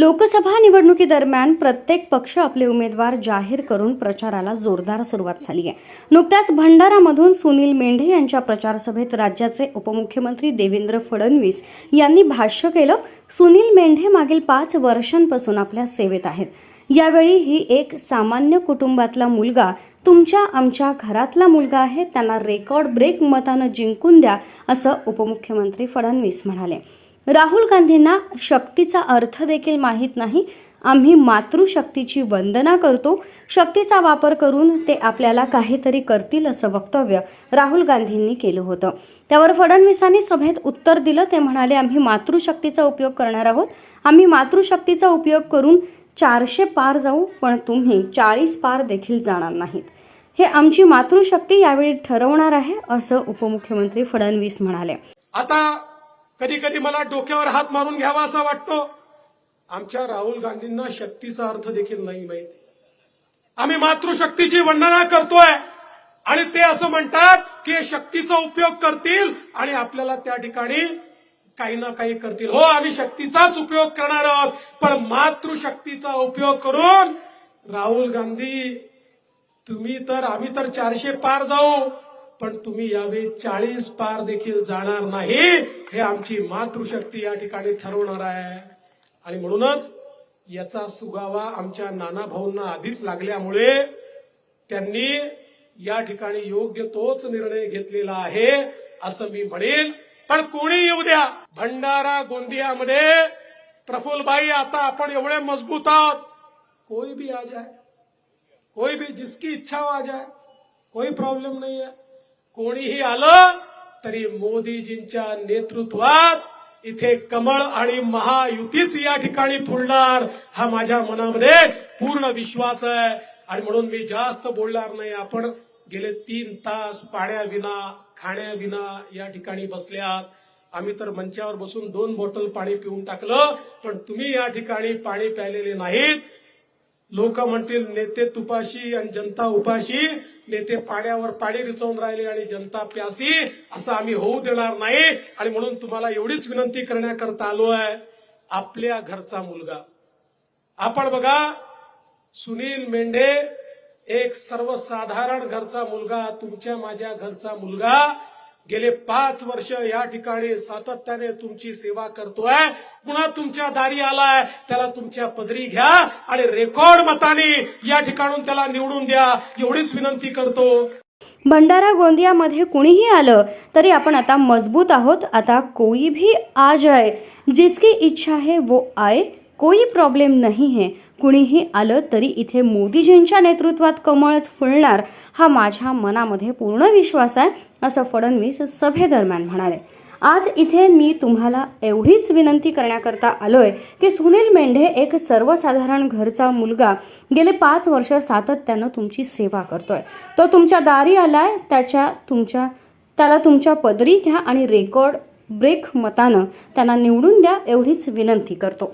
लोकसभा निवडणुकीदरम्यान प्रत्येक पक्ष आपले उमेदवार जाहीर करून प्रचाराला जोरदार सुरुवात झाली आहे. नुकत्याच भंडारामधून सुनील मेंढे यांच्या प्रचारसभेत राज्याचे उपमुख्यमंत्री देवेंद्र फडणवीस यांनी भाष्य केलं सुनील मेंढे मागील पाच वर्षांपासून आपल्या सेवेत आहेत. यावेळी ही एक सामान्य कुटुंबातला मुलगा तुमच्या आमच्या घरातला मुलगा आहे त्यांना रेकॉर्ड ब्रेक मतानं जिंकून द्या असं उपमुख्यमंत्री फडणवीस म्हणाले. राहुल गांधींना शक्तीचा अर्थ देखील माहीत नाही. आम्ही मातृशक्तीची वंदना करतो. शक्तीचा वापर करून ते आपल्याला काहीतरी करतील असं वक्तव्य राहुल गांधींनी केलं होतं. त्यावर फडणवीसांनी सभेत उत्तर दिलं. ते म्हणाले आम्ही मातृशक्तीचा उपयोग करणार आहोत. आम्ही मातृशक्तीचा उपयोग करून चारशे पार जाऊ पण तुम्ही चाळीस पार देखील जाणार नाहीत. हे आमची मातृशक्ती यावेळी ठरवणार आहे असं उपमुख्यमंत्री फडणवीस म्हणाले. आता कधी कधी मला डोक्यावर हात मारून घ्यावा असा वाटतो. आमच्या राहुल गांधींना शक्तीचा अर्थ देखील नाही माहिती. आम्ही मातृशक्तीची वंदना करतोय. आणि ते असं म्हणतात की शक्तीचा उपयोग करतील आणि आपल्याला त्या ठिकाणी काही ना काही करतील. हो आम्ही शक्तीचाच उपयोग करणार आहोत. पण मातृशक्तीचा उपयोग करून राहुल गांधी तुम्ही तर आम्ही तर चारशे पार जाऊ. पण तुम्ही यावेळी चाळीस पार देखील जाणार नाही हे आमची मातृशक्ती या ठिकाणी ठरवणार आहे. आणि म्हणूनच याचा सुगावा आमच्या नाना भाऊंना आधीच लागल्यामुळे त्यांनी या ठिकाणी योग्य तोच निर्णय घेतलेला आहे असं मी म्हणेल पण कोणी येऊ द्या. भंडारा गोंदियामध्ये प्रफुल्लबाई आता आपण एवढे मजबूत आहोत. कोई भी आ जाए. कोई भी जिसकी इच्छा हो आ जाए. कोई प्रॉब्लेम नाही आहे कोणीही आलं तरी मोदीजींच्या नेतृत्वात इथे कमळ आणि महायुतीच या ठिकाणी फुलणार हा माझ्या मनामध्ये पूर्ण विश्वास आहे. आणि म्हणून मी जास्त बोलणार नाही. आपण गेले तीन तास पाण्याविना खाण्याविना या ठिकाणी बसल्यात. आम्ही तर मंचावर बसून दोन बॉटल पाणी पिऊन टाकलं पण तुम्ही या ठिकाणी पाणी प्यायलेले नाहीत. लोक म्हणतील नेते तुपाशी आणि जनता उपाशी. नेते पाण्यावर पाणी रिचवून राहिले आणि जनता प्यासी असं आम्ही होऊ देणार नाही. आणि म्हणून तुम्हाला एवढीच विनंती करण्याकरता आलो आहे आपल्या घरचा मुलगा. आपण बघा सुनील मेंढे एक सर्वसाधारण घरचा मुलगा तुमच्या माझ्या घरचा मुलगा. गेले पाच वर्ष या ठिकाणी सातत्याने तुमची सेवा करतोय. पुन्हा तुमच्या दारी आलाय. त्याला तुमच्या पदरी घ्या आणि रेकॉर्ड मताने या ठिकाणून त्याला निवडून द्या. एवढीच विनंती करतो. भंडारा गोंदियामध्ये कुणीही आलं तरी आपण आता मजबूत आहोत. आता कोई भी आ जाए. जिसकी इच्छा है वो आए. कोई प्रॉब्लेम नाही है. कुणीही आलं तरी इथे मोदीजींच्या नेतृत्वात कमळच फुलणार हा माझ्या मनामध्ये पूर्ण विश्वास आहे असं फडणवीस सभेदरम्यान म्हणाले. आज इथे मी तुम्हाला एवढीच विनंती करण्याकरता आलोय की सुनील मेंढे एक सर्वसाधारण घरचा मुलगा. गेले पाच वर्ष सातत्यानं तुमची सेवा करतोय. तो तुमच्या दारी आलाय त्याच्या तुमच्या त्याला तुमच्या पदरी घ्या आणि रेकॉर्ड ब्रेक मतानं त्यांना निवडून द्या एवढीच विनंती करतो.